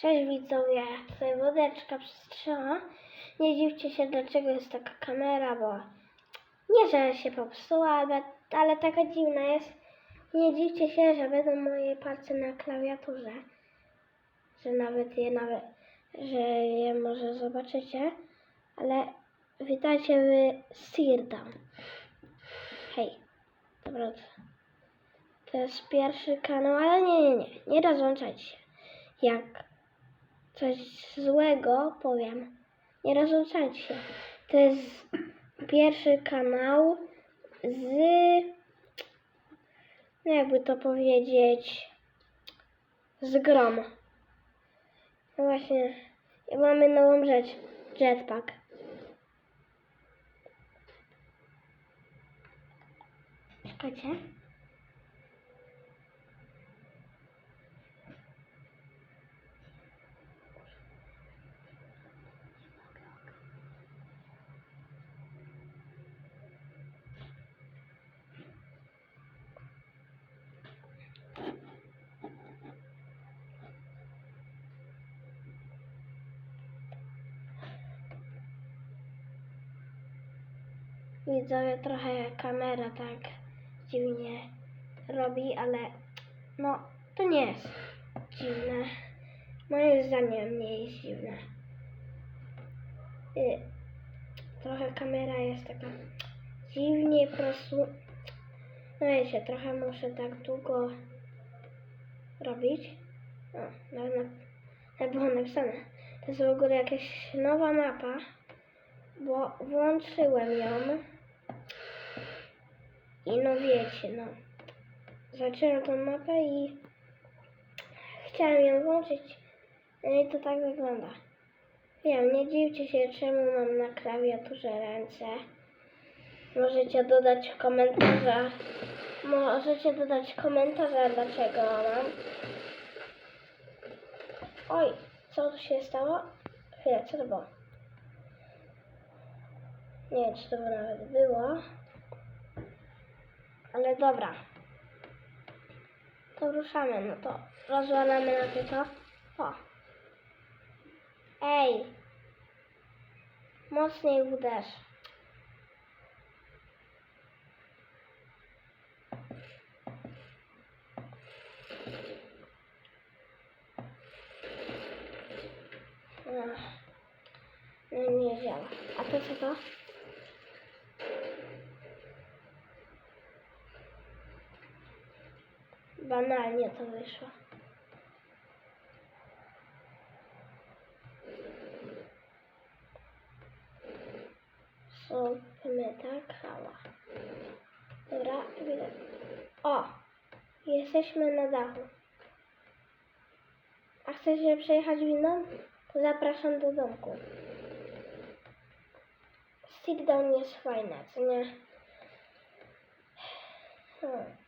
Cześć widzowie, tutaj wodeczka przestrzała. Nie dziwcie się, dlaczego jest taka kamera, bo nie, że się popsuła, ale, ale taka dziwna jest. Nie dziwcie się, że będą moje palce na klawiaturze. Że nawet je nawet, że je może zobaczycie. Ale witajcie w Seardown. Hej, dobra. To jest pierwszy kanał, ale nie, nie, nie, nie rozłączajcie się. Jak coś złego powiem, nie rozłączajcie się. To jest pierwszy kanał z, no jakby to powiedzieć, z grom. No właśnie, i mamy nową rzecz, jetpack. Czekajcie. Widzowie, trochę kamera tak dziwnie robi, ale no, to nie jest dziwne. Moim zdaniem nie jest dziwne. Y, trochę kamera jest taka dziwnie po prostu. No wiecie, trochę muszę tak długo robić. O, nawet, na, było napisane. To jest w ogóle jakaś nowa mapa, bo włączyłem ją. I no wiecie, no. Zaczęłam tą mapę i chciałem ją włączyć. No i to tak wygląda. Wiem, nie dziwcie się, czemu mam na klawiaturze ręce. Możecie dodać komentarza. Możecie dodać komentarza, dlaczego mam. Oj, co tu się stało? Chwilę, co to było? Nie wiem, czy to nawet było. Ale dobra. To ruszamy, no to rozwalamy na tylko. O. Ej. Mocniej uderz. No nie działa. A to co to? Banalnie to wyszło. Sopmeta kała. Dobra, widać. O! Jesteśmy na dachu. A chcecie przejechać windą? To zapraszam do domku. Sit down jest fajne, co nie? Hmm.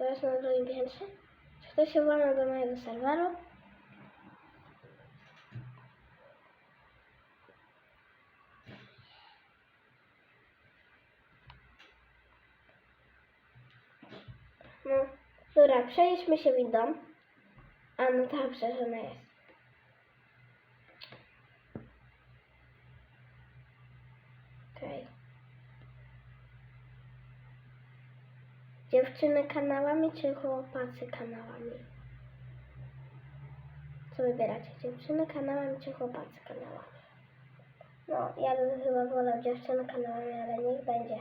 To jest na drugim piętrze? Czy ktoś się włamał do mojego serweru? No, dobra, przejdźmy się windą. A no dobrze, że ona jest. Okej. Dziewczyny kanałami czy chłopacy kanałami? Co wybieracie? Dziewczyny kanałami czy chłopacy kanałami? No, ja bym chyba wolał dziewczyny kanałami, ale niech będzie.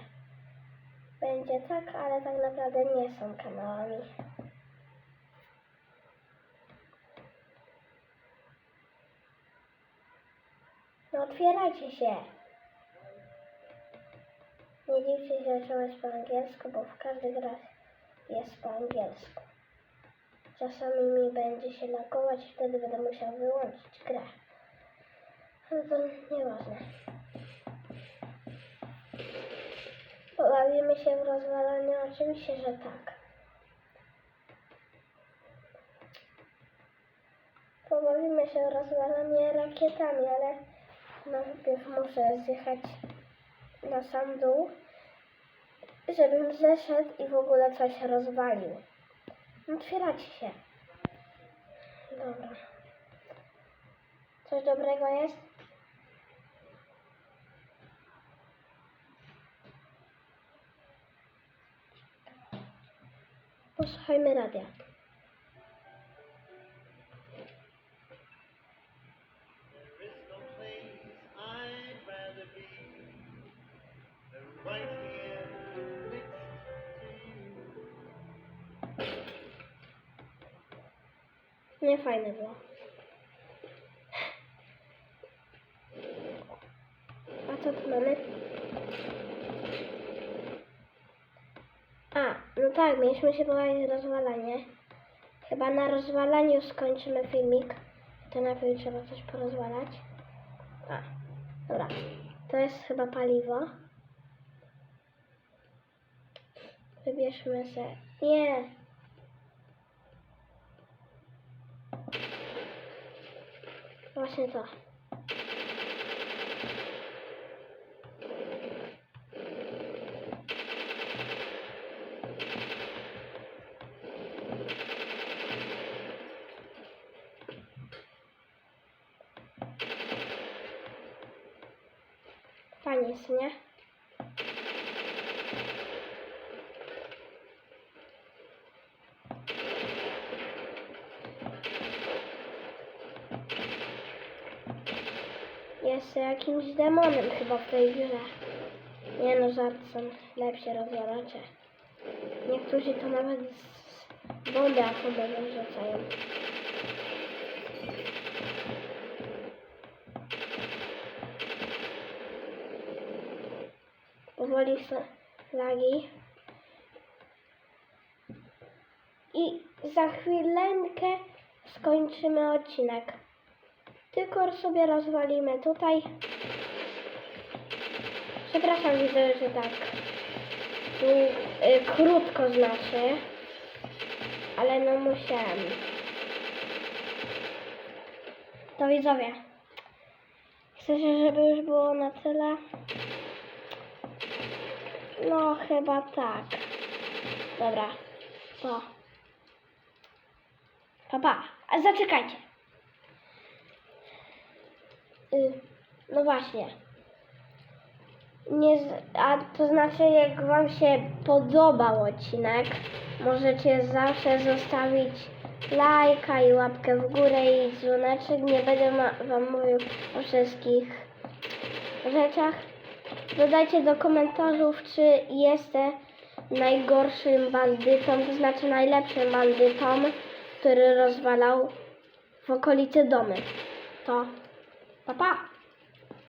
Będzie tak, ale tak naprawdę nie są kanałami. No otwierajcie się. Nie dziwcie się, że jest po angielsku, bo w każdej grze jest po angielsku. Czasami mi będzie się lagować wtedy będę musiał wyłączyć grę. Ale to nieważne. Pobawimy się w rozwalaniu? Oczywiście, że tak. Pobawimy się w rozwalanie rakietami, ale najpierw muszę zjechać na sam dół, żebym zeszedł i w ogóle coś rozwalił. Otwieracie się. Dobra. Coś dobrego jest? Posłuchajmy radia. Nie fajne było. A co tu mamy? A, no tak, mieliśmy się pobawić rozwalanie. Chyba na rozwalaniu skończymy filmik. To najpierw trzeba coś porozwalać. A, dobra. To jest chyba paliwo. Wybierzmy se. Nie. Właśnie to. Fajnie jest, nie? Jest jakimś demonem chyba w tej grze. Nie no, żart są lepsi rozwalacze. Niektórzy to nawet z bomby atomowe rzucają. Powoli są lagi. I za chwilenkę skończymy odcinek. Tylko sobie rozwalimy tutaj. Przepraszam, widzę, że tak tu, y, krótko znaczy, ale no musiałem. To widzowie. Chcecie, żeby już było na tyle? No, chyba tak. Dobra, to. Pa, pa. A zaczekajcie. Y, no właśnie. Nie, a to znaczy, jak Wam się podobał odcinek, możecie zawsze zostawić lajka i łapkę w górę i dzwoneczek. Nie będę Wam mówił o wszystkich rzeczach. Dodajcie do komentarzów, czy jestem najgorszym bandytą, to znaczy najlepszym bandytą, który rozwalał w okolicy domy. To pa pa!